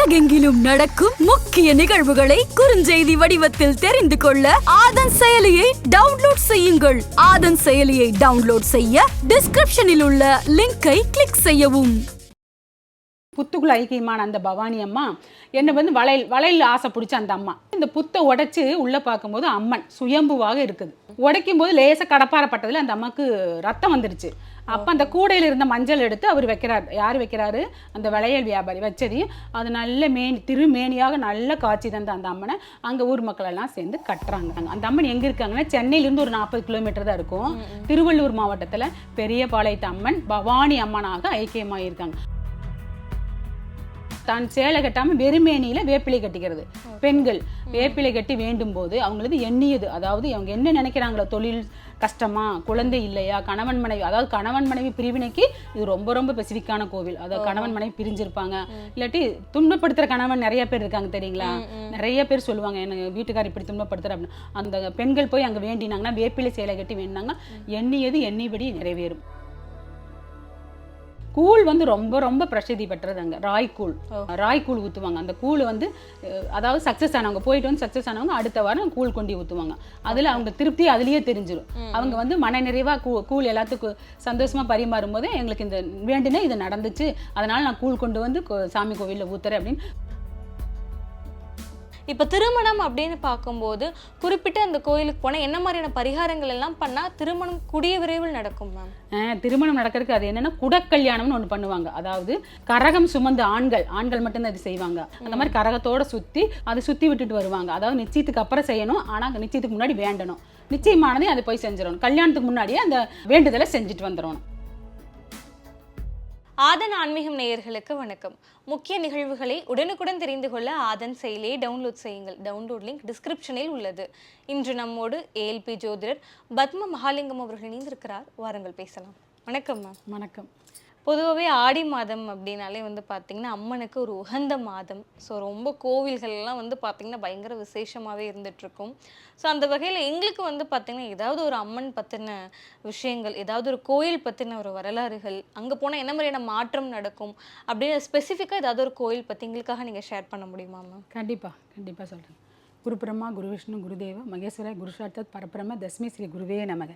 உலகெங்கிலும் நடக்கும் முக்கிய நிகழ்வுகளை குறுஞ்செய்தி வடிவத்தில் தெரிந்து கொள்ள ஆதன் செயலியை டவுன்லோட் செய்யுங்கள். ஆதன் செயலியை டவுன்லோட் செய்ய டிஸ்கிரிப்ஷனில் உள்ள லிங்கை கிளிக் செய்யவும். புத்துக்குள் ஐக்கியமான அந்த பவானி அம்மா என்னை வந்து வளையல் வளையல் ஆசை பிடிச்ச அந்த அம்மா. இந்த புத்தை உடைச்சு உள்ளே பார்க்கும்போது அம்மன் சுயம்புவாக இருக்குது. உடைக்கும் போது லேசாக கடப்பாரப்பட்டதில் அந்த அம்மாவுக்கு ரத்தம் வந்துருச்சு. அப்போ அந்த கூடையில் இருந்த மஞ்சள் எடுத்து அவர் வைக்கிறார். யார் வைக்கிறாரு? அந்த வளையல் வியாபாரி வச்சதையும் அது நல்ல மேனி திருமேனியாக நல்ல காட்சி தந்த அந்த அம்மனை. அங்கே ஊர் மக்கள் எல்லாம் சேர்ந்து கட்டுறாங்க. அந்த அம்மன் எங்கே இருக்காங்கன்னா சென்னையிலேருந்து ஒரு நாற்பது கிலோமீட்டர் தான் இருக்கும். திருவள்ளூர் மாவட்டத்தில் பெரியபாளையத்து அம்மன் பவானி அம்மனாக ஐக்கியமாக இருக்காங்க தான் சேலை கட்டாம வெறுமேனியில வேப்பிலை கட்டிக்கிறது. பெண்கள் வேப்பிலை கட்டி வேண்டும் போது அவங்களது எண்ணியது அதாவது அவங்க என்ன நினைக்கிறாங்களோ தொழில் கஷ்டமா குழந்தை இல்லையா கணவன் மனைவி அதாவது கணவன் மனைவி பிரிவினைக்கு இது ரொம்ப ரொம்ப ஸ்பெசிஃபிக்கான கோவில். அதாவது கணவன் மனைவி பிரிஞ்சிருப்பாங்க. இல்லாட்டி துன்பப்படுத்துற கணவன் நிறைய பேர் இருக்காங்க தெரியுங்களா? நிறைய பேர் சொல்லுவாங்க எனக்கு வீட்டுக்கார் இப்படி துன்பப்படுத்துற அப்படின்னு. அந்த பெண்கள் போய் அங்க வேண்டினாங்கன்னா வேப்பிலை சேலை கட்டி வேண்டினாங்க எண்ணியது எண்ணிபடி நிறைவேறும். கூழ் வந்து ரொம்ப ரொம்ப பிரசித்தி பெற்றது அங்க ராய் கூழ் ராய் கூழ் ஊத்துவாங்க. அந்த கூழ் வந்து அதாவது சக்சஸ் ஆனவங்க போயிட்டு வந்து சக்சஸ் ஆனவங்க அடுத்த வாரம் கூழ் கொண்டு ஊத்துவாங்க. அதுல அவங்க திருப்தி அதுலயே தெரிஞ்சிடும் அவங்க வந்து மன நிறைவா கூ கூழ் எல்லாத்துக்கும் சந்தோஷமா பரிமாறும் போது எங்களுக்கு இந்த வேண்டுனே இது நடந்துச்சு. அதனால நான் கூழ் கொண்டு வந்து சாமி கோவில்ல ஊத்துறேன் அப்படின்னு இப்போ திருமணம் அப்படின்னு பார்க்கும்போது குறிப்பிட்ட அந்த கோயிலுக்கு போனால் என்ன மாதிரியான பரிகாரங்கள் எல்லாம் பண்ணால் திருமணம் கூடிய விரைவில் நடக்கும் மேம்? திருமணம் நடக்கிறதுக்கு அது என்னன்னா குடக்கல்யாணம்னு ஒன்று பண்ணுவாங்க. அதாவது கரகம் சுமந்த ஆண்கள் ஆண்கள் மட்டும்தான் இது செய்வாங்க. அந்த மாதிரி கரகத்தோட சுற்றி அதை சுற்றி விட்டுட்டு வருவாங்க. அதாவது நிச்சயத்துக்கு அப்புறம் செய்யணும் ஆனால் நிச்சயத்துக்கு முன்னாடி வேண்டணும். நிச்சயமானதே அதை போய் செஞ்சிடணும். கல்யாணத்துக்கு முன்னாடியே அந்த வேண்டுதலை செஞ்சுட்டு வந்துடணும். ஆதன் ஆன்மீகம் நேயர்களுக்கு வணக்கம். முக்கிய நிகழ்வுகளை உடனுக்குடன் தெரிந்து கொள்ள ஆதன் செயலியை டவுன்லோட் செய்யுங்கள். டவுன்லோட் லிங்க் டிஸ்கிரிப்ஷனில் உள்ளது. இன்று நம்மோடு ஏஎல்பி ஜோதிடர் பத்ம மகாலிங்கம் அவர்கள் இணைந்திருக்கிறார். வாருங்கள் பேசலாம். வணக்கம் மேம் வணக்கம். பொதுவாகவே ஆடி மாதம் அப்படின்னாலே வந்து பார்த்திங்கன்னா அம்மனுக்கு ஒரு உகந்த மாதம். ஸோ ரொம்ப கோவில்கள்லாம் வந்து பார்த்திங்கன்னா பயங்கர விசேஷமாகவே இருந்துகிட்ருக்கும் ஸோ அந்த வகையில் எங்களுக்கு வந்து பார்த்திங்கன்னா ஏதாவது ஒரு அம்மன் பற்றின விஷயங்கள் ஏதாவது ஒரு கோயில் பற்றின ஒரு வரலாறுகள் அங்கே போனால் என்ன மாதிரியான மாற்றம் நடக்கும் அப்படின்னு ஸ்பெசிஃபிக்காக ஏதாவது ஒரு கோயில் பற்றி எங்களுக்காக நீங்கள் ஷேர் பண்ண முடியுமா மேம் கண்டிப்பாக கண்டிப்பாக சொல்கிறேன் குரு பிரம்மா குரு விஷ்ணு குருதேவ மகேஸ்வர குரு பரபிரம தஸ்மி ஸ்ரீ குருவே நமக.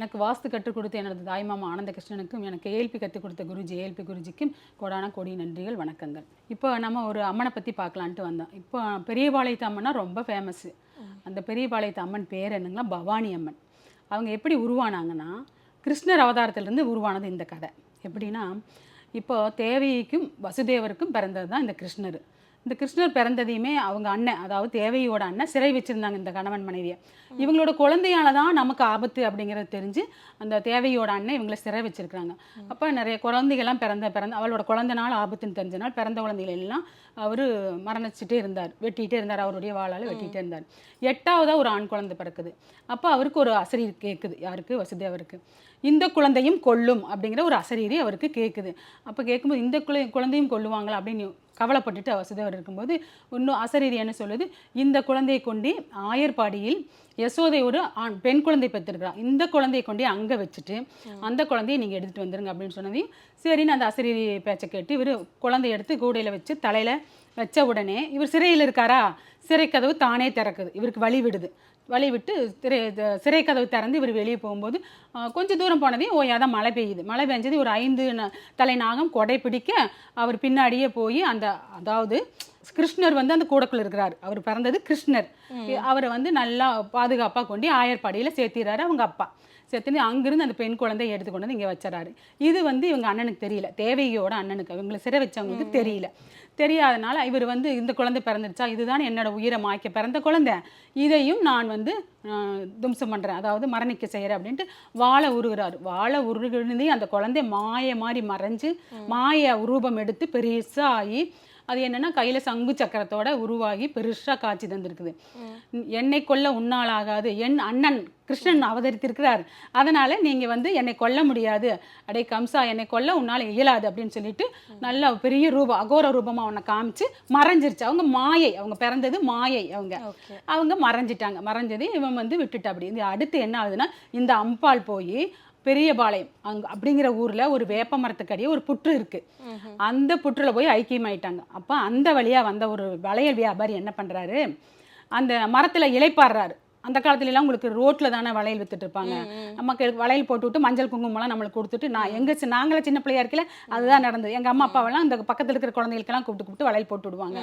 எனக்கு வாஸ்து கற்றுக் கொடுத்த எனது தாய்மாமா ஆனந்த கிருஷ்ணனுக்கும் எனக்கு ஏஎல்பி கற்றுக் கொடுத்த குருஜி ஏஎல்பி குருஜிக்கும் கோடான கோடி நன்றிகள் வணக்கங்கள். இப்போ நம்ம ஒரு அம்மனை பற்றி பார்க்கலான்ட்டு வந்தோம். இப்போ பெரியபாளையத்து அம்மனா ரொம்ப ஃபேமஸ்ஸு அந்த பெரியபாளையத்து அம்மன் பேர் என்னங்கன்னா பவானி அம்மன். அவங்க எப்படி உருவானாங்கன்னா கிருஷ்ணர் அவதாரத்திலிருந்து உருவானது இந்த கதை. எப்படின்னா இப்போ தேவகிக்கும் வசுதேவருக்கும் பிறந்தது தான் இந்த கிருஷ்ணர். இந்த கிருஷ்ணர் பிறந்ததையுமே அவங்க அண்ணன் அதாவது தேவையோட அண்ணன் சிறை வச்சிருந்தாங்க இந்த கணவன் மனைவியை. இவங்களோட குழந்தையால தான் நமக்கு ஆபத்து அப்படிங்கிறது தெரிஞ்சு அந்த தேவையோட அண்ணன் இவங்களை சிறை வச்சிருக்கிறாங்க. அப்போ நிறைய குழந்தைகள்லாம் பிறந்த பிறந்த அவளோட குழந்தைனால ஆபத்துன்னு தெரிஞ்சனால் பிறந்த குழந்தைகள் எல்லாம் அவர் மரணிச்சுட்டே இருந்தார். வெட்டிகிட்டே இருந்தார் அவருடைய வாழால் வெட்டிகிட்டே இருந்தார். எட்டாவதா ஒரு ஆண் குழந்தை பிறக்குது. அப்போ அவருக்கு ஒரு அசரீர் கேட்குது யாருக்கு? வசுதேவருக்கு. இந்த குழந்தையும் கொல்லும் அப்படிங்கிற ஒரு அசரீரி அவருக்கு கேட்குது அப்போ கேட்கும்போது இந்த குழந்தையும் கொல்லுவாங்களா அப்படின்னு கவலைப்பட்டுட்டு வசுதேவர் இருக்கும்போது இன்னும் அசரீதியான சொல்லுது. இந்த குழந்தையை கொண்டு ஆயர்பாடியில் யசோதை ஒரு ஆண் பெண் குழந்தை பெற்றிருக்கிறா இந்த குழந்தையை கொண்டு அங்கே வச்சுட்டு அந்த குழந்தையை நீங்கள் எடுத்துகிட்டு வந்துருங்க அப்படின்னு சொன்னதையும் சரின்னு அந்த அசரீரி பேச்சை கேட்டு இவர் குழந்தைய எடுத்து கூடையில் வச்சு தலையில் வச்ச உடனே இவர் சிறையில் இருக்காரா? சிறை கதவு தானே திறக்குது. இவருக்கு வழி விடுது. வழி விட்டு திரை சிறை கதவு திறந்து இவர் வெளியே போகும்போது கொஞ்சம் தூரம் போனதே ஓ அதான் மழை பெய்யுது. மழை பெஞ்சது ஒரு ஐந்து தலை நாகம் கொடை பிடிக்க அவர் பின்னாடியே போய் அந்த அதாவது கிருஷ்ணர் வந்து அந்த கூடக்குள்ள இருக்கிறார். அவர் பிறந்தது கிருஷ்ணர். அவரை வந்து நல்லா பாதுகாப்பாக கொண்டு ஆயர்பாடியில் சேர்த்திடுறாரு அவங்க அப்பா. சேர்த்துன்னு அங்கிருந்து அந்த பெண் குழந்தையை எடுத்து கொண்டு வந்து இங்கே வச்சிடறாரு. இது வந்து இவங்க அண்ணனுக்கு தெரியல. தேவகியோட அண்ணனுக்கு. இவங்களை சிறை வச்சவங்களுக்கு தெரியல. தெரியாதனால இவர் வந்து இந்த குழந்தை பிறந்துருச்சா? இதுதான் என்னோட உயிரை மாய்க்க பிறந்த குழந்தை. இதையும் நான் வந்து தும்சம் பண்ணுறேன் அதாவது மரணிக்க செய்கிறேன் அப்படின்ட்டு வாழை உருகிறார். வாழை உருகுனதே அந்த குழந்தை மாய மாதிரி மறைஞ்சு மாய ரூபம் எடுத்து பெருசாக அது என்னன்னா கையில சங்கு சக்கரத்தோட உருவாகி பெருசா காட்சி தந்திருக்குது. என்னை கொல்ல உன்னால் ஆகாது என் அண்ணன் கிருஷ்ணன் அவதரித்திருக்கிறார். அதனால நீங்க வந்து என்னை கொல்ல முடியாது. அடே கம்சா என்னை கொல்ல உன்னால் இயலாது அப்படின்னு சொல்லிட்டு நல்ல பெரிய ரூபம் அகோர ரூபமா அவனை காமிச்சு மறைஞ்சிருச்சு. அவங்க மாயை அவங்க பிறந்தது மாயை அவங்க. அவங்க மறைஞ்சிட்டாங்க. மறைஞ்சது இவன் வந்து விட்டுட்டா அப்படி இந்த அடுத்து என்ன ஆகுதுன்னா இந்த அம்பாள் போய் பெரியபாளையம் அங்க அப்படிங்கிற ஊர்ல ஒரு வேப்ப மரத்துக்கடியே ஒரு புற்று இருக்கு. அந்த புற்றுல போய் ஐக்கியமாயிட்டாங்க. அப்ப அந்த வழியா வந்த ஒரு வளையல் வியாபாரி என்ன பண்றாரு? அந்த மரத்துல இலைப்பாடுறாரு அந்த காலத்துல எல்லாம் உங்களுக்கு ரோட்ல தானே வளையல் வித்துட்டு இருப்பாங்க. நமக்கு வளையல் போட்டு விட்டு மஞ்சள் குங்குமம்லாம் நம்மளுக்கு கொடுத்துட்டு நான் எங்க நாங்களே சின்ன பிள்ளையா இருக்கல அதுதான் நடந்தது. எங்க அம்மா அப்பாவெல்லாம் இந்த பக்கத்துல இருக்கிற குழந்தைகளுக்கெல்லாம் கூப்பிட்டு கூப்பிட்டு வளையல் போட்டு விடுவாங்க.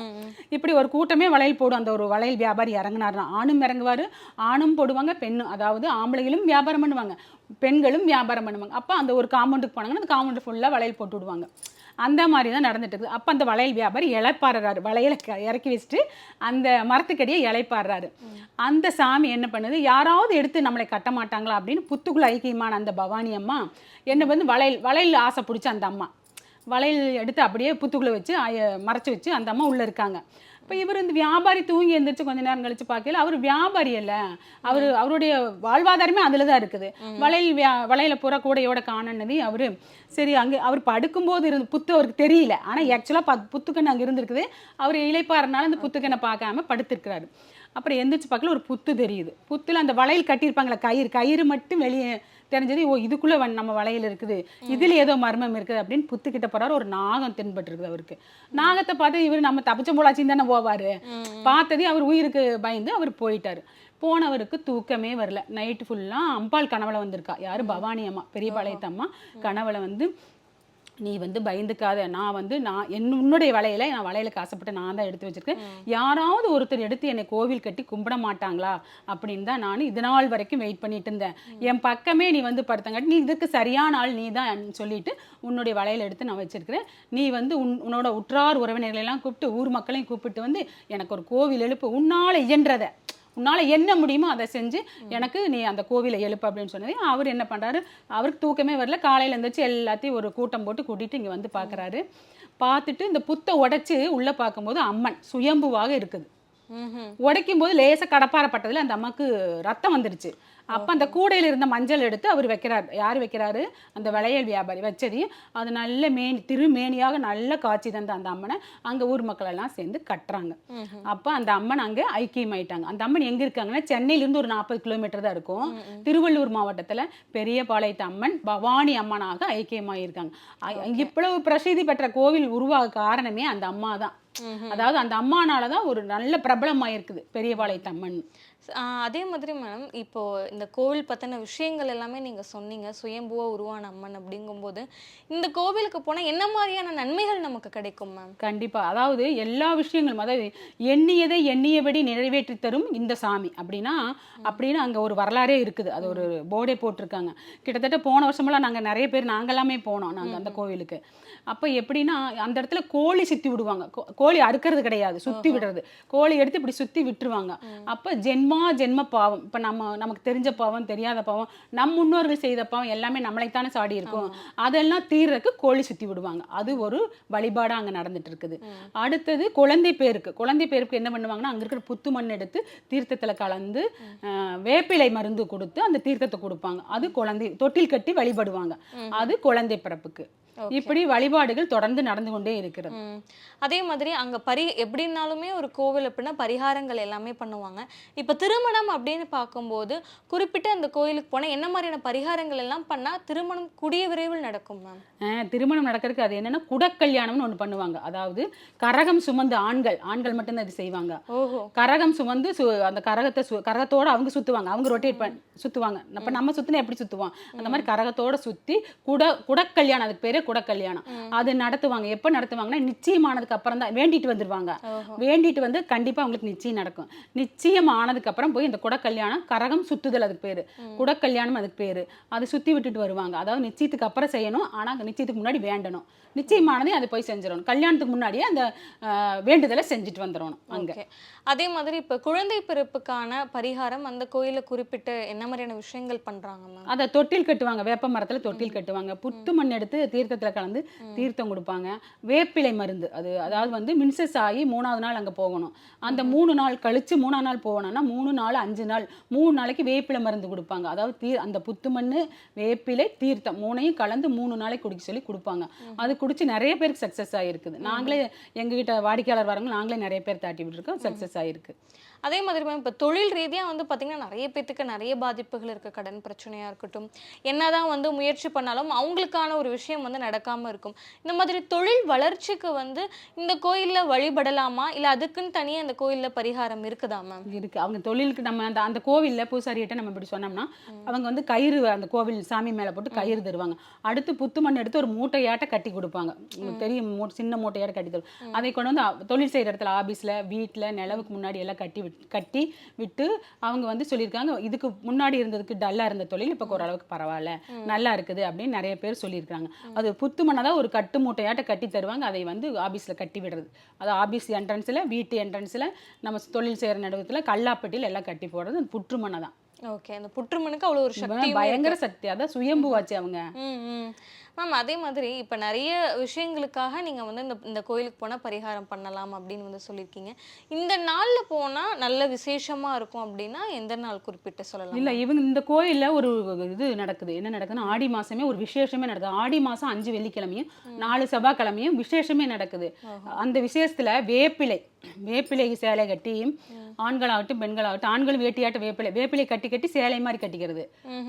இப்படி ஒரு கூட்டமே வளையல் போடும். அந்த ஒரு வளையல் வியாபாரி இறங்குனாருனா ஆணும் இறங்குவாரு ஆணும் போடுவாங்க பெண்ணும் அதாவது ஆம்பளைகளும் வியாபாரம் பண்ணுவாங்க பெண்களும் வியாபாரம் பண்ணுவாங்க. அப்போ அந்த ஒரு காம்பவுண்டுக்கு போனாங்கன்னா அந்த காம்பவுண்டு ஃபுல்லாக வளையல் போட்டு விடுவாங்க. அந்த மாதிரி தான் நடந்துட்டு இருக்குது. அப்போ அந்த வளையல் வியாபாரி இலைப்பாடுறாரு. வளையலை க- இறக்கி வச்சுட்டு அந்த மரத்துக்கடியே இழைப்பாடுறாரு அந்த சாமி என்ன பண்ணுது? யாராவது எடுத்து நம்மளை கட்ட மாட்டாங்களா அப்படின்னு புத்துக்குள்ள ஐக்கியமான அந்த பவானி அம்மா என்ன வந்து வளையல் வளையல் ஆசை பிடிச்ச அந்த அம்மா. வளையல் எடுத்து அப்படியே புத்துக்குள்ள வச்சு மறைச்சி வச்சு அந்த அம்மா உள்ளே இருக்காங்க. இப்போ இவர் இந்த வியாபாரி தூங்கி எந்திரிச்சு கொஞ்ச நேரம் கழிச்சு பார்க்கல அவர் வியாபாரி அல்ல. அவர் அவருடைய வாழ்வாதாரமே அதில் தான் இருக்குது வளையல் வியா வளையல பூரா கூடையோட காணனதி அவர். சரி அங்கே அவர் படுக்கும்போது இருந்து புத்து அவருக்கு தெரியல. ஆனால் ஆக்சுவலாக புத்துக்கண்ணு அங்கே இருந்திருக்குது. அவர் இளைப்பாறனால அந்த புத்துக்கண்ணை பார்க்காம படுத்திருக்கிறாரு. அப்புறம் எந்திரிச்சு பார்க்கல ஒரு புத்து தெரியுது. புத்துல அந்த வளையல் கட்டியிருப்பாங்களே கயிறு கயிறு மட்டும் வெளியே தெரிஞ்சது ஓ இதுக்குள்ள நம்ம வளையல் இருக்குது. இதுல ஏதோ மர்மம் இருக்குது அப்படின்னு புத்துக்கிட்ட போறாரு. ஒரு நாகம் தென்பட்டு இருக்குது அவருக்கு. நாகத்தை பார்த்து இவர் நம்ம தப்பிச்ச போலாச்சின்னு தானே போவாரு. பார்த்ததே அவர் உயிருக்கு பயந்து அவர் போயிட்டாரு. போனவருக்கு தூக்கமே வரல. நைட்டு ஃபுல்லா அம்பாள் கனவுல வந்திருக்கா. யாரு? பவானி அம்மா பெரியபாளையத்து அம்மா. கனவுல வந்து நீ வந்து பயந்துக்காத. நான் வந்து நான் என் உன்னுடைய வளையல நான் வளையலுக்கு ஆசைப்பட்டு நான் தான் எடுத்து வச்சிருக்கேன். யாராவது ஒருத்தர் எடுத்து என்னை கோவில் கட்டி கும்பிட மாட்டாங்களா? அப்படின்னு தான் நான் இது நாள் வரைக்கும் வெயிட் பண்ணிட்டு இருந்தேன். என் பக்கமே நீ வந்து படுத்தங்காட்டி நீ இதுக்கு சரியான ஆள் நீ தான் சொல்லிட்டு உன்னுடைய வளையல் எடுத்து நான் வச்சிருக்கிறேன். நீ வந்து உன் உன்னோட உற்றார் உறவினர்களை எல்லாம் கூப்பிட்டு ஊர் மக்களையும் கூப்பிட்டு வந்து எனக்கு ஒரு கோவில் எழுப்பு. உன்னால இயன்றதை. உன்னால என்ன முடியுமோ அதை செஞ்சு எனக்கு நீ அந்த கோவிலை எழுப்பு அப்படின்னு சொன்னதே. அவர் என்ன பண்றாரு? அவருக்கு தூக்கமே வரல. காலையில இருந்துச்சு எல்லாத்தையும் ஒரு கூட்டம் போட்டு கூட்டிட்டு இங்க வந்து பார்க்கறாரு பார்த்துட்டு இந்த புத்தை உடைச்சு உள்ள பார்க்கும்போது அம்மன் சுயம்புவாக இருக்குது. உடைக்கும் போது லேசா கடப்பாரப்பட்டதுல அந்த அம்மாக்கு ரத்தம் வந்துருச்சு. அப்ப அந்த கூடையில இருந்த மஞ்சள் எடுத்து அவர் வைக்கிறார். யார் வைக்கிறாரு? அந்த வளையல் வியாபாரி வச்சதையும் அது நல்ல மேனி திருமேனியாக நல்ல காட்சி தந்த அந்த அம்மனை அங்க ஊர் மக்கள் எல்லாம் சேர்ந்து கட்டுறாங்க. அப்ப அந்த அம்மன் அங்க ஐக்கியமாயிட்டாங்க. அந்த அம்மன் எங்க இருக்காங்கன்னா சென்னையில இருந்து ஒரு நாற்பது கிலோமீட்டர் தான் இருக்கும். திருவள்ளூர் மாவட்டத்துல பெரியபாளையத்து அம்மன் பவானி அம்மனாக ஐக்கியமாயிருக்காங்க. இவ்வளவு பிரசித்தி பெற்ற கோவில் உருவாக காரணமே அந்த அம்மா தான் அதாவது அந்த அம்மானால தான் ஒரு நல்ல பிரபலமாயிருக்குது பெரியபாளையத்து அம்மன். அதே மாதிரி மேடம் இப்போ இந்த கோவில் பத்தின விஷயங்கள் எல்லாமே நீங்க சொன்னீங்க. சுயம்புவா உருவான அம்மன் அப்படிங்கும்போது இந்த கோவிலுக்கு போனா என்ன மாதிரியான நன்மைகள் நமக்கு கிடைக்கும் மேம்? கண்டிப்பா. அதாவது எல்லா விஷயங்களும் அதாவது எண்ணியதை எண்ணியபடி நிறைவேற்றி தரும் இந்த சாமி. அப்படின்னா அப்படின்னு அங்க ஒரு வரலாறே இருக்குது. அது ஒரு போர்டே போட்டிருக்காங்க. கிட்டத்தட்ட போன வருஷமெல்லாம் நாங்க நிறைய பேர் நாங்கெல்லாமே போனோம் நாங்க அந்த கோவிலுக்கு. அப்ப எப்படின்னா அந்த இடத்துல கோழி சுத்தி விடுவாங்க. கோழி அறுக்கிறது கிடையாது சுத்தி விடுறது. கோழி எடுத்து இப்படி சுத்தி விட்டுருவாங்க. அப்ப ஜென்மா ஜென்ம பாவம். இப்ப நம்ம நமக்கு தெரிஞ்ச பாவம் தெரியாத பாவம் நம் முன்னோர்கள் செய்த பாவம் எல்லாமே நம்மளைத்தானே சாடி இருக்கும். அதெல்லாம் தீர்றதுக்கு கோழி சுத்தி விடுவாங்க. அது ஒரு வழிபாடா அங்க நடந்துட்டு இருக்குது. அடுத்தது குழந்தை பேருக்கு. குழந்தை பேருக்கு என்ன பண்ணுவாங்கன்னா அங்க இருக்கிற புத்து மண் எடுத்து தீர்த்தத்துல கலந்து வேப்பிலை மருந்து கொடுத்து அந்த தீர்த்தத்தை கொடுப்பாங்க. அது குழந்தை தொட்டில் கட்டி வழிபடுவாங்க. அது குழந்தை பிறப்புக்கு. இப்படி வழிபாடுகள் தொடர்ந்து நடந்து கொண்டே இருக்கிறது. அதே மாதிரி அங்க பரி எப்படின்னாலுமே ஒரு கோவில் அப்படின்னா பரிகாரங்கள் எல்லாமே பண்ணுவாங்க. இப்ப திருமணம் அப்படின்னு பார்க்கும்போது குறிப்பிட்ட அந்த கோயிலுக்கு போனா என்ன மாதிரியான பரிகாரங்கள் எல்லாம் பண்ணா திருமணம் கூடிய விரைவில் நடக்கும் மேம்? திருமணம் நடக்கிறதுக்கு அது என்னன்னா குடக்கல்யாணம்னு ஒண்ணு பண்ணுவாங்க. அதாவது கரகம் சுமந்து ஆண்கள் ஆண்கள் மட்டும்தான் இது செய்வாங்க. ஓஹோ. கரகம் சுமந்து சு அந்த கரகத்தை சு கரகத்தோட அவங்க சுத்துவாங்க. அவங்க ரொட்டேட் பண்ணி சுத்துவாங்க. அப்ப நம்ம சுத்தினா எப்படி சுத்துவோம்? அந்த மாதிரி கரகத்தோட சுத்தி குட குடக்கல்யாணம் அதுக்கு பேரே குடக்கல்யாணம். அது நடத்துவாங்க. எப்ப நடத்துவாங்கன்னா நிச்சயமானதுக்கு அப்புறம் தான் வேண்டிட்டு வந்துருவாங்க. வேண்டிட்டு வந்து கண்டிப்பா அவங்களுக்கு நிச்சயம் நடக்கும். நிச்சயம் ஆனதுக்கு அப்புறம் போய் இந்த குடக்கல்யாணம் கரகம் சுத்துதல் அதுக்கு பேரு. குடக்கல்யாணம் அதுக்கு பேரு. அது சுத்தி விட்டுட்டு வருவாங்க. அதாவது நிச்சயத்துக்கு அப்புறம் செய்யணும். ஆனா நிச்சயத்துக்கு முன்னாடி வேண்டணும். நிச்சயமானதே அது போய் செஞ்சிடணும். கல்யாணத்துக்கு முன்னாடியே அந்த வேண்டுதலை செஞ்சுட்டு வந்துடணும் அங்க. அதே மாதிரி இப்ப குழந்தை பிறப்புக்கான பரிகாரம் அந்த கோயில குறிப்பிட்டு என்ன மாதிரியான விஷயங்கள் பண்றாங்க மேம் அதை தொட்டில் கட்டுவாங்க. வேப்ப மரத்துல தொட்டில் கட்டுவாங்க. புத்து மண் எடுத்து தீர்த்தத்துல கலந்து தீர்த்தம் கொடுப்பாங்க. வேப்பிலை மருந்து. அது அதாவது வந்து மின்சஸ் ஆகி மூணாவது நாள் அங்கே போகணும். அந்த மூணு நாள் கழிச்சு மூணாவது நாள் போகணும்னா மூணு நாள் அஞ்சு நாள் மூணு நாளைக்கு வேப்பிலை மருந்து கொடுப்பாங்க. அதாவது தீ அந்த புத்து மண்ணு வேப்பிலை தீர்த்தம் மூணையும் கலந்து மூணு நாளைக்கு குடிக்க சொல்லி கொடுப்பாங்க. அது குடிச்சு நிறைய பேருக்கு சக்ஸஸ் ஆகிருக்குது நாங்களே எங்ககிட்ட வாடிக்கையாளர் வரவங்க நாங்களே நிறைய பேர் தாட்டி விட்டுருக்கோம். சக்ஸஸ் ஆகிருக்கு அதே மாதிரி மேம் இப்போ தொழில் ரீதியாக வந்து பார்த்தீங்கன்னா நிறைய பேத்துக்கு நிறைய பாதிப்புகள் இருக்குது கடன் பிரச்சனையாக இருக்கட்டும் என்னதான் வந்து முயற்சி பண்ணாலும் அவங்களுக்கான ஒரு விஷயம் வந்து நடக்காமல் இருக்கும். இந்த மாதிரி தொழில் வளர்ச்சிக்கு வந்து இந்த கோயிலில் வழிபடலாமா? இல்லை அதுக்குன்னு தனியாக இந்த கோயிலில் பரிகாரம் இருக்குதா மேம் இருக்கு. அவங்க தொழிலுக்கு நம்ம அந்த அந்த கோவில்ல பூசாரிகிட்ட நம்ம இப்படி சொன்னோம்னா அவங்க வந்து கயிறு அந்த கோவில் சாமி மேல போட்டு கயிறு தருவாங்க. அடுத்து புத்து மண் எடுத்து ஒரு மூட்டையாட்ட கட்டி கொடுப்பாங்க. தெரியும் சின்ன மூட்டையாட்ட கட்டி தருவாங்க அதை கொண்டு வந்து தொழில் செய்யற இடத்துல ஆபீஸ்ல வீட்ல நிலவுக்கு முன்னாடி எல்லாம் கட்டி கட்டி விட்டு அவங்க வந்து சொல்லியிருக்காங்க இதுக்கு முன்னாடி இருந்ததுக்கு டல்லா இருந்த தொழில் இப்போ ஓரளவுக்கு பரவாயில்ல. நல்லா இருக்குது அப்படின்னு நிறைய பேர் சொல்லியிருக்காங்க. அது புத்து மண்ணை தான் ஒரு கட்டு மூட்டையாட்ட கட்டி தருவாங்க. அதை வந்து ஆபீஸ்ல கட்டி விடுறது. அது ஆபீஸ் என்ட்ரன்ஸ்ல வீட்டு என்ட்ரன்ஸ்ல நம்ம தொழில் செய்யற நடுவத்துல கல்லாப்பட்டியில் எல்லாம் கட்டி போடுறது அந்த புற்று மண்ணை தான். ஓகே அந்த புற்றுமனுக்கு அவ்வளோ ஒரு சக்தி பயங்கர சக்தி அதான் சுயம்புவாச்சு அவங்க. மேம் அதே மாதிரி இப்போ நிறைய விஷயங்களுக்காக நீங்கள் வந்து இந்த இந்த கோயிலுக்கு போனால் பரிகாரம் பண்ணலாம் அப்படின்னு வந்து சொல்லியிருக்கீங்க இந்த நாளில் போனால் நல்ல விசேஷமா இருக்கும் அப்படின்னா எந்த நாள் குறிப்பிட்டு சொல்லலாம்? இல்ல இவங்க இந்த கோயில்ல ஒரு இது நடக்குது. என்ன நடக்குதுன்னா ஆடி மாசமே ஒரு விசேஷமே நடக்குது. ஆடி மாசம் அஞ்சு வெள்ளிக்கிழமையும் நாலு செவ்வாய்க்கிழமையும் விசேஷமே நடக்குது. அந்த விசேஷத்துல வேப்பிலை வேப்பிலை சேலை கட்டி ஆண்களாகட்டும் பெண்களாகட்டும் ஆண்கள் வேட்டியாட்ட வேப்பிலை வேப்பிலை கட்டி கட்டி சேலை மாதிரி கட்டிக்கிறது.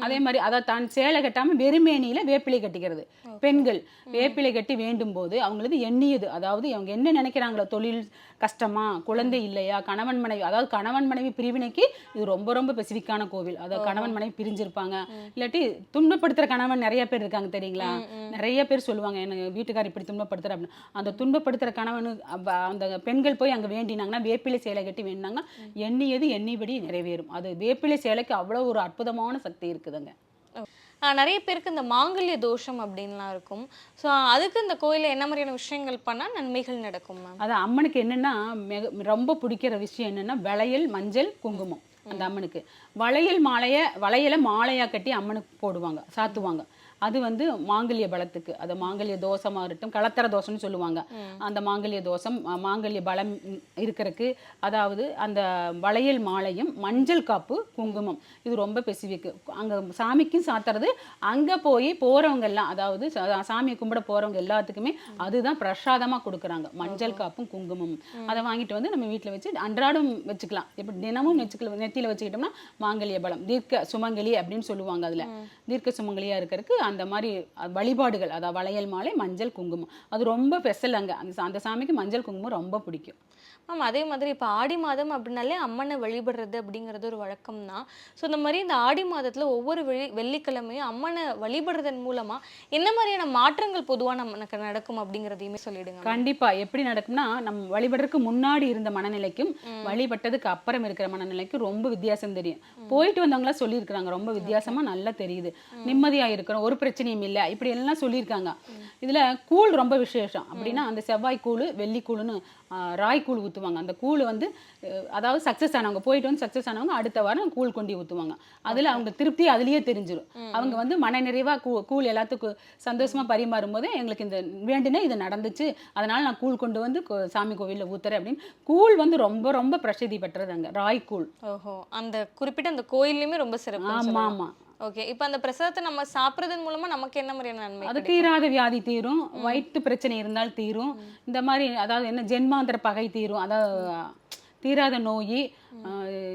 அதே மாதிரி அதை தான் சேலை கட்டாம வெறுமேனியில வேப்பிலை கட்டிக்கிறது. பெண்கள் வேப்பிலை கட்டி வேண்டும் போது அவங்களது எண்ணியது அதாவது அவங்க என்ன நினைக்கிறாங்களோ தொழில் கஷ்டமா குழந்தை இல்லையா கணவன் மனைவி அதாவது கணவன் மனைவி பிரிவினைக்கு இது ரொம்ப ரொம்ப ஸ்பெசிஃபிக்கான கோவில். அதாவது கணவன் மனைவி பிரிஞ்சிருப்பாங்க. இல்லாட்டி துன்பப்படுத்துற கணவன் நிறைய பேர் இருக்காங்க தெரியுங்களா? நிறைய பேர் சொல்லுவாங்க எனக்கு வீட்டுக்கார் இப்படி துன்பப்படுத்துற அப்படின்னு. அந்த துன்பப்படுத்துற கணவனு அந்த பெண்கள் போய் அங்க வேண்டினாங்கன்னா வேப்பிலை சேலை கட்டி வேண்டினாங்கன்னா எண்ணியது எண்ணிபடி நிறைவேறும். அது வேப்பிலை சேலைக்கு அவ்வளோ ஒரு அற்புதமான சக்தி இருக்குதுங்க. நிறைய பேருக்கு இந்த மாங்கல்ய தோஷம் அப்படின்லாம் இருக்கும். ஸோ அதுக்கு இந்த கோயிலில் என்ன மாதிரியான விஷயங்கள் பண்ணால் நன்மைகள் நடக்கும் மேம்? அது அம்மனுக்கு என்னன்னா மிக ரொம்ப பிடிக்கிற விஷயம் என்னன்னா வளையல் மஞ்சள் குங்குமம். அந்த அம்மனுக்கு. வளையல் மாலைய வளையலை மாலையா கட்டி அம்மனுக்கு போடுவாங்க சாத்துவாங்க. அது வந்து மாங்கல்ய பலத்துக்கு அது மாங்கல்ய தோஷமா இருக்கட்டும் கலத்தர தோஷம்னு சொல்லுவாங்க. அந்த மாங்கல்ய தோஷம் மா- மாங்கல்ய பலம் இருக்கிறதுக்கு அதாவது அந்த வளையல் மாலையும் மஞ்சள் காப்பு குங்குமம். இது ரொம்ப ஸ்பெசிஃபிக் அங்க சாமிக்கும் சாத்துறது. அங்க போய் போறவங்க எல்லாம் அதாவது சாமியை கும்பிட போறவங்க எல்லாத்துக்குமே அதுதான் பிரசாதமா கொடுக்குறாங்க. மஞ்சள் காப்பும் குங்குமமும். அதை வாங்கிட்டு வந்து நம்ம வீட்ல வச்சு அன்றாடம் வச்சுக்கலாம். எப்படி தினமும் வச்சுக்கலாம் நெத்தியில வச்சுக்கிட்டோம்னா மாங்கல்ய பலம் தீர்க்க சுமங்கலி அப்படின்னு சொல்லுவாங்க அதுல. தீர்க்க சுமங்கலியா இருக்கிறதுக்கு அந்த மாதிரி வழிபாடுகள் அதாவது வளையல் மாலை மஞ்சள் குங்குமம். அது ரொம்ப ஸ்பெஷல் அங்க. அந்த அந்த சாமிக்கு மஞ்சள் குங்குமம் ரொம்ப பிடிக்கும். மேம் அதே மாதிரி இப்போ ஆடி மாதம் அப்படின்னாலே அம்மனை வழிபடுறது அப்படிங்கிறது ஒரு வழக்கம் தான் ஸோ இந்த மாதிரி இந்த ஆடி மாதத்தில் ஒவ்வொரு வெள்ளி வெள்ளிக்கிழமையும் அம்மனை வழிபடுறதன் மூலமாக என்ன மாதிரியான மாற்றங்கள் பொதுவாக நமக்கு நடக்கும் அப்படிங்கிறதையுமே சொல்லிடுங்க. ma'am. கண்டிப்பா. எப்படி நடக்கும்னா நம்ம வழிபடுறதுக்கு முன்னாடி இருந்த மனநிலைக்கும் வழிபட்டதுக்கு அப்புறம் இருக்கிற மனநிலைக்கும் ரொம்ப வித்தியாசம் தெரியும். போயிட்டு வந்தவங்களா சொல்லியிருக்கிறாங்க ரொம்ப வித்தியாசமா நல்லா தெரியுது. நிம்மதியா இருக்கிறோம் ஒரு பிரச்சனையும் இல்லை. இப்படி எல்லாம் சொல்லியிருக்காங்க. இதுல கூழ் ரொம்ப விசேஷம். அப்படின்னா அந்த செவ்வாய் கூழ் வெள்ளி கூழுன்னு ஆஹ், ராய் கூழ் ஊத்துவாங்க. அந்த கூழ் வந்து அதாவது சக்சஸ் ஆனவங்க போயிட்டு வந்து சக்சஸ் ஆனவங்க அடுத்த வாரம் கூழ் கொண்டு ஊத்துவாங்க. அதுல அவங்க திருப்தி அதுலயே தெரிஞ்சிடும் அவங்க வந்து மனநிறைவா கூ கூழ் எல்லாத்துக்கும் சந்தோஷமா பரிமாறும் போது எங்களுக்கு இந்த வேண்டினா இது நடந்துச்சு. அதனால நான் கூழ் கொண்டு வந்து சாமி கோவில்ல ஊத்துறேன் அப்படின்னு. கூழ் வந்து ரொம்ப ரொம்ப பிரசித்தி பெற்றது அங்க ராய் கூழ். ஓஹோ. அந்த குறிப்பிட்ட அந்த கோயில்லையுமே ரொம்ப சிறப்பு ஆமா ஆமா. ஓகே இப்போ அந்த பிரசாதத்தை நம்ம சாப்பிட்றதன் மூலமா நமக்கு என்ன மாதிரியான நன்மை அது? தீராத வியாதி தீரும். வயிற்று பிரச்சனை இருந்தால் தீரும். இந்த மாதிரி அதாவது என்ன ஜென்மாந்திர பகை தீரும். அதாவது தீராத நோய்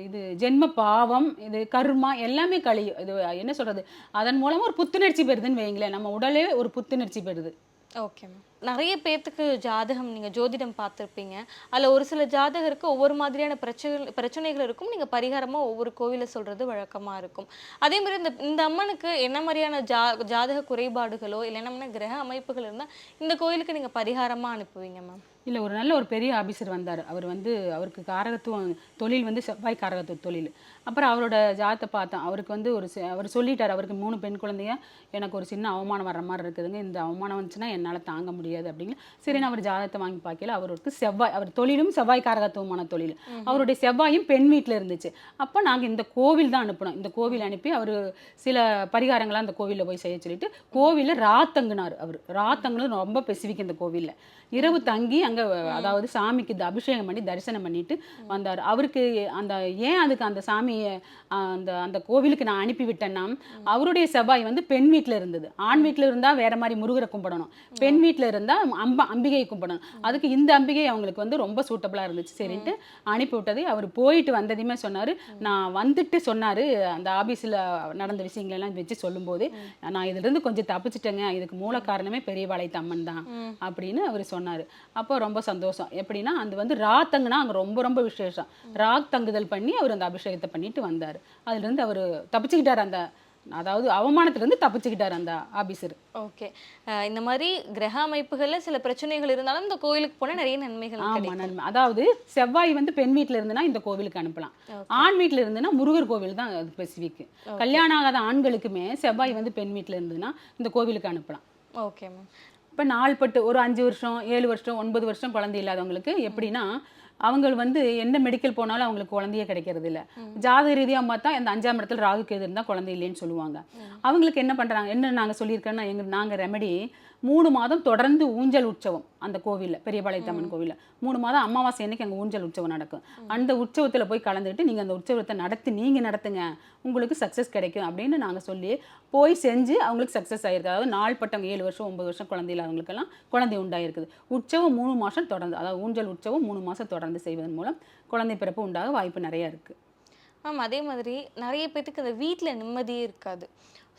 இது ஜென்ம பாவம் இது கர்மா எல்லாமே கழியும். இது என்ன சொல்றது? அதன் மூலமா ஒரு புத்துணர்ச்சி பெறுதுன்னு வைங்களேன் நம்ம உடலே ஒரு புத்துணர்ச்சி பெறுது. ஓகே மேம் நிறைய பேர்த்துக்கு ஜாதகம் நீங்கள் ஜோதிடம் பார்த்துருப்பீங்க. அதில் ஒரு சில ஜாதகருக்கு ஒவ்வொரு மாதிரியான பிரச்சனை பிரச்சனைகள் இருக்கும். நீங்கள் பரிகாரமாக ஒவ்வொரு கோவிலை சொல்கிறது வழக்கமாக இருக்கும். அதே மாதிரி இந்த இந்த அம்மனுக்கு என்ன மாதிரியான ஜா ஜாதக குறைபாடுகளோ இல்லை என்ன கிரக அமைப்புகள் இருந்தால் இந்த கோயிலுக்கு நீங்கள் பரிகாரமாக அனுப்புவீங்க மேம் இல்ல ஒரு நல்ல ஒரு பெரிய ஆபீசர் வந்தார். அவர் வந்து அவருக்கு காரகத்துவம் தொழில் வந்து செவ்வாய் காரகத்துவ தொழில். அப்புறம் அவரோட ஜாதத்தை பார்த்தேன் அவருக்கு வந்து ஒரு அவர் சொல்லிட்டார் அவருக்கு மூணு பெண் குழந்தைங்க எனக்கு ஒரு சின்ன அவமானம் வர்ற மாதிரி இருக்குதுங்க. இந்த அவமானம் வந்துச்சுன்னா என்னால் தாங்க முடியாது அப்படிங்க சரி நான் அவர் ஜாதகத்தை வாங்கி பார்க்கல. அவருக்கு செவ்வாய் அவர் தொழிலும் செவ்வாய் காரகத்துவமான தொழில். அவருடைய செவ்வாயும் பெண் வீட்டில் இருந்துச்சு. அப்போ நாங்கள் இந்த கோவில் தான் அனுப்பினோம். இந்த கோவில் அனுப்பி அவர் சில பரிகாரங்களாக அந்த கோவிலில் போய் செய்ய சொல்லிட்டு கோவிலில் ராத்தங்குனார் அவர். ராத்தங்குனது ரொம்ப ஸ்பெசிஃபிக் இந்த கோவிலில். இரவு தங்கி அங்கே அதாவது சாமிக்கு அபிஷேகம் பண்ணி தரிசனம் பண்ணிட்டு வந்தார். அவருக்கு அந்த ஏன் அதுக்கு அந்த சாமியை அந்த அந்த கோவிலுக்கு நான் அனுப்பி விட்டேன்னா அவருடைய செவ்வாய் வந்து பெண் வீட்டில் இருந்தது. ஆண் வீட்டில் இருந்தால் வேற மாதிரி முருகரை கும்பிடணும். பெண் வீட்டில் இருந்தால் அம்ப அம்பிகையை கும்பிடணும். அதுக்கு இந்த அம்பிகை அவங்களுக்கு வந்து ரொம்ப சூட்டபுளாக இருந்துச்சு. சரின்ட்டு அனுப்பி விட்டது. அவர் போயிட்டு வந்ததையுமே சொன்னார். நான் வந்துட்டு சொன்னார் அந்த ஆஃபீஸில் நடந்த விஷயங்களெல்லாம் வச்சு சொல்லும்போது நான் இதுலேருந்து கொஞ்சம் தப்பிச்சிட்டேங்க. இதுக்கு மூல காரணமே பெரிய அம்மன் தான். அப்படின்னு அவர் சொன்னார். அப்போ ரொம்ப சந்தோஷம். எப்படின்னா அது வந்து ராத்தங்குனா அங்கே ரொம்ப ரொம்ப விசேஷம். ராக் தங்குதல் பண்ணி அவர் அந்த அபிஷேகத்தை பண்ணிட்டு வந்தார். அதுலேருந்து அவர் தப்பிச்சுக்கிட்டார் அந்த அதாவது அவமானத்திலேருந்து தப்பிச்சுக்கிட்டார் அந்த ஆபீசர். ஓகே. இந்த மாதிரி கிரக அமைப்புகள்ல சில பிரச்சனைகள் இருந்தாலும் இந்த கோயிலுக்கு போனா நிறைய நன்மைகள் ஆமா கிடைக்கும். நன்மை. அதாவது செவ்வாய் வந்து பெண் வீட்ல இருந்துன்னா இந்த கோவிலுக்கு அனுப்பலாம். ஆண் வீட்ல இருந்துன்னா முருகர் கோவில் தான் ஸ்பெசிஃபிக் கல்யாணம் ஆகாத ஆண்களுக்குமே செவ்வாய் வந்து பெண் வீட்ல இருந்துன்னா இந்த கோவிலுக்கு அனுப்பலாம். Okay ma'am. இப்போ நாள்பட்டு ஒரு அஞ்சு வருஷம் ஏழு வருஷம் ஒன்பது வருஷம் குழந்தை இல்லாதவங்களுக்கு எப்படின்னா அவங்க வந்து என்ன மெடிக்கல் போனாலும் அவங்களுக்கு குழந்தையே கிடைக்கிறது இல்ல. ஜாதக ரீதியாக பார்த்தா இந்த அஞ்சாம் இடத்துல ராகு கேது இருந்தால் குழந்தை இல்லைன்னு சொல்லுவாங்க. அவங்களுக்கு என்ன பண்றாங்க? என்ன நாங்க சொல்லியிருக்கோன்னா எங்க நாங்க ரெமெடி மூணு மாதம் தொடர்ந்து ஊஞ்சல் உற்சவம் அந்த கோவில்ல பெரியபாளையத்தம்மன் கோவில்ல. மூணு மாதம் அமாவாசை அன்னைக்கு அங்கே ஊஞ்சல் உற்சவம் நடக்கும். அந்த உற்சவத்துல போய் கலந்துட்டு நீங்க அந்த உற்சவத்தை நடத்தி நீங்க நடத்துங்க. உங்களுக்கு சக்ஸஸ் கிடைக்கும் அப்படின்னு நாங்க சொல்லி போய் செஞ்சு அவங்களுக்கு சக்ஸஸ் ஆயிருக்கு. அதாவது நாள்பட்டவங்க ஏழு வருஷம் ஒன்பது வருஷம் குழந்தை இல்லாதவங்களுக்கெல்லாம் குழந்தை உண்டாயிருக்குது. உற்சவம் மூணு மாசம் தொடர்ந்து அதாவது ஊஞ்சல் உற்சவம் மூணு மாசம் தொடர்ந்து செய்வதன் மூலம் குழந்தை பிறப்பு உண்டாக வாய்ப்பு நிறைய இருக்கு. மேம் அதே மாதிரி நிறைய பேத்துக்கு அந்த வீட்ல நிம்மதியே இருக்காது.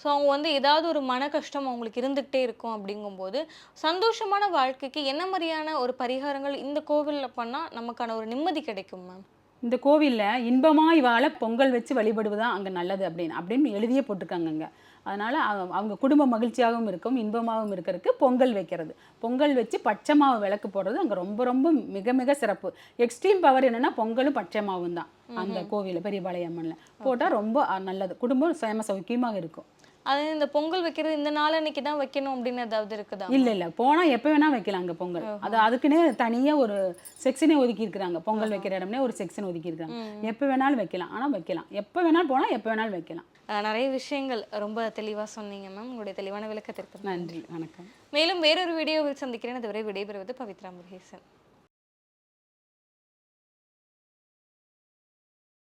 ஸோ அவங்க வந்து ஏதாவது ஒரு மன கஷ்டம் அவங்களுக்கு இருந்துகிட்டே இருக்கும் அப்படிங்கும்போது சந்தோஷமான வாழ்க்கைக்கு என்ன மாதிரியான ஒரு பரிகாரங்கள் இந்த கோவில்ல பண்ணா நமக்கான ஒரு நிம்மதி கிடைக்கும் மேம் இந்த கோவில்ல இன்பமாய் வாழ பொங்கல் வச்சு வழிபடுவதுதான் அங்க நல்லது அப்படின்னு அப்படின்னு எழுதியே போட்டிருக்காங்க அங்க அதனால அவ- அவங்க குடும்ப மகிழ்ச்சியாகவும் இருக்கும் இன்பமாகவும் இருக்கிறதுக்கு பொங்கல் வைக்கிறது. பொங்கல் வச்சு பச்சை மாவு விளக்கு போடுறது அங்க ரொம்ப ரொம்ப மிக மிக சிறப்பு. எக்ஸ்ட்ரீம் பவர் என்னன்னா பொங்கலும் பச்சை மாவும் தான். அந்த கோவில்ல பெரியபாளையம்மன்ல போட்டா ரொம்ப நல்லது. குடும்பம் சேம சௌக்கியமாக இருக்கும். அது இந்த பொங்கல் வைக்கிறது இந்த நாள் அன்னைக்கு தான் வைக்கணும் அப்படின்னு ஏதாவது இருக்குதா? இல்ல இல்ல. போனா எப்ப வேணா வைக்கலாம் அங்க பொங்கல். அது அதுக்குன்னே தனியா ஒரு செக்ஷனே ஒதுக்கி இருக்கிறாங்க. பொங்கல் வைக்கிற இடம்னே ஒரு செக்ஷன் ஒதுக்கி இருக்காங்க எப்ப வேணாலும் வைக்கலாம். ஆனா வைக்கலாம். எப்ப வேணாலும் போனா எப்ப வேணாலும் வைக்கலாம். நிறைய விஷயங்கள் ரொம்ப தெளிவா சொன்னீங்க மேம் உங்களுடைய தெளிவான விளக்கத்திற்கு நன்றி. வணக்கம். மேலும் வேறொரு வீடியோவில் சந்திக்கிறேன். அதுவரை விடைபெறுவது பவித்ரா முருகேசன்.